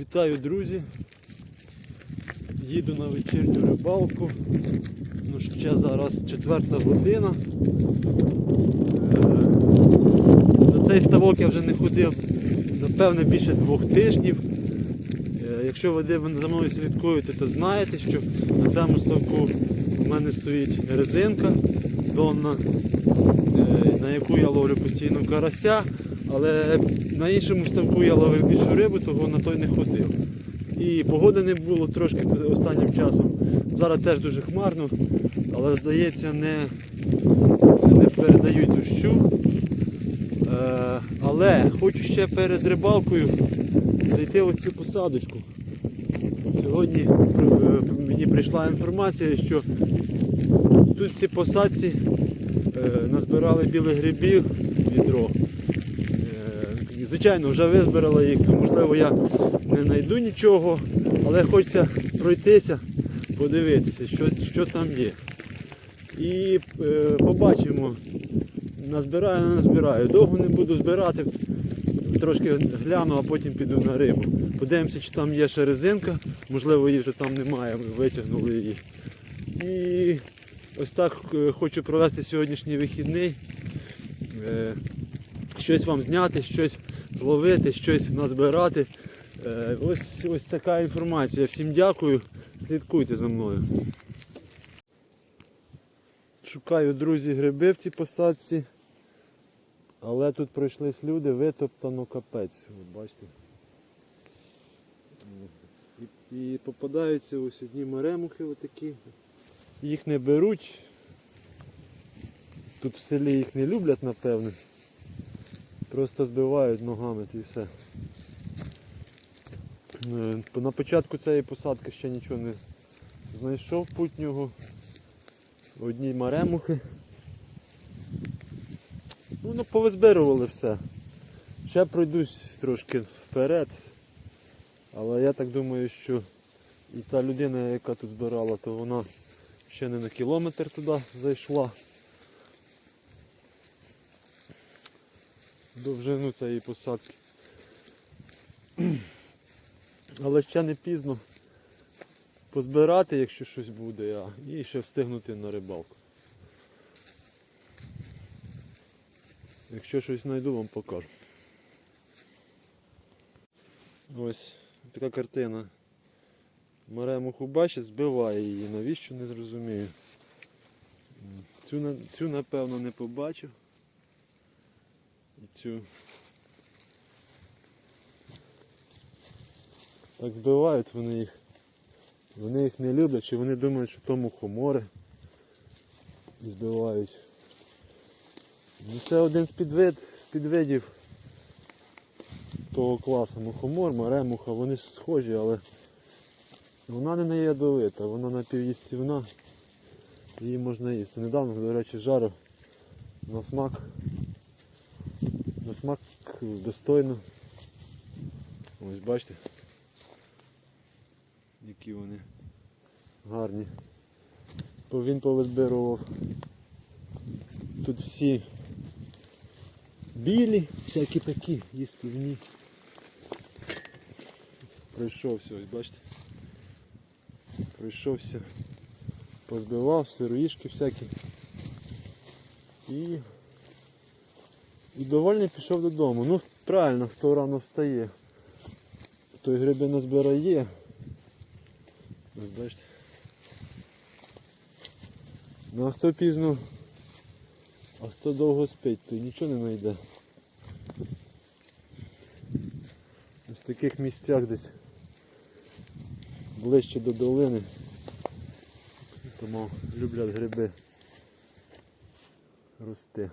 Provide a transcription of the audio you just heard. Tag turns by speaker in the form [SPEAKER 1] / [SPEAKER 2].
[SPEAKER 1] Вітаю, друзі. Їду на вечірню рибалку. Ну, ще зараз четверта година. Е, На цей ставок я вже не ходив, напевне, більше двох тижнів. Е, Якщо ви за мною слідкуєте, то знаєте, що на цьому ставку у мене стоїть резинка донна, е, на яку я ловлю постійно карася, але на іншому ставку я ловив більшу рибу, того на той не ходив. І погоди не було трошки останнім часом. Зараз теж дуже хмарно, але здається не, не передають дощу. Е, але хочу ще перед рибалкою зайти ось цю посадочку. Сьогодні е, мені прийшла інформація, що тут в цій посадці е, назбирали білих грибів відро. Е, Звичайно, вже визбирали їх, можливо я не знайду нічого, але хочеться пройтися, подивитися, що, що там є. І е, побачимо, назбираю, не назбираю. Довго не буду збирати, трошки гляну, а потім піду на рибу. Подивимося, чи там є ще резинка, можливо її вже там немає, ми витягнули її. І ось так е, хочу провести сьогоднішній вихідний. Щось вам зняти, щось зловити, щось назбирати. Е, Ось, ось така інформація. Всім дякую. Слідкуйте за мною. Шукаю, друзі, гриби в цій посадці. Але тут пройшлись люди, витоптано капець. Ви бачите. І, і попадаються ось одні маремухи отакі. Їх не беруть. Тут в селі їх не люблять, напевне. Просто збивають ногами і все. Е, На початку цієї посадки ще нічого не знайшов путнього. Одні маремухи. Ну, ну повизбирували все. Ще пройдусь трошки вперед. Але я так думаю, що і та людина, яка тут збирала, то вона ще не на кілометр туди зайшла. Довжину цієї посадки. Але ще не пізно позбирати, якщо щось буде, а і ще встигнути на рибалку. Якщо щось знайду, вам покажу. Ось така картина. Маремуху бачить, збиває її. Навіщо не зрозумію. Цю, цю напевно не побачив. Цю. Так збивають вони їх. Вони їх не люблять, чи вони думають, що то мухомори і збивають. Ну, це один з, підвид, підвидів того класу мухомор, маремуха, вони ж схожі, але вона не ядовита, вона напівїстівна, її можна їсти. Недавно, до речі, жарив на смак. На смак достойно. Ось бачите, які вони гарні. Він повизбирував. Тут всі білі, всякі такі їстівні. Пройшовся, ось бачите. Пройшовся, позбивав, сироїшки всякі. І і довольний пішов додому. Ну, правильно, хто рано встає, той гриби назбирає. Ось бачите. Ну а хто пізно, а хто довго спить, той нічого не знайде. В таких місцях десь ближче до долини. Тому люблять гриби рости.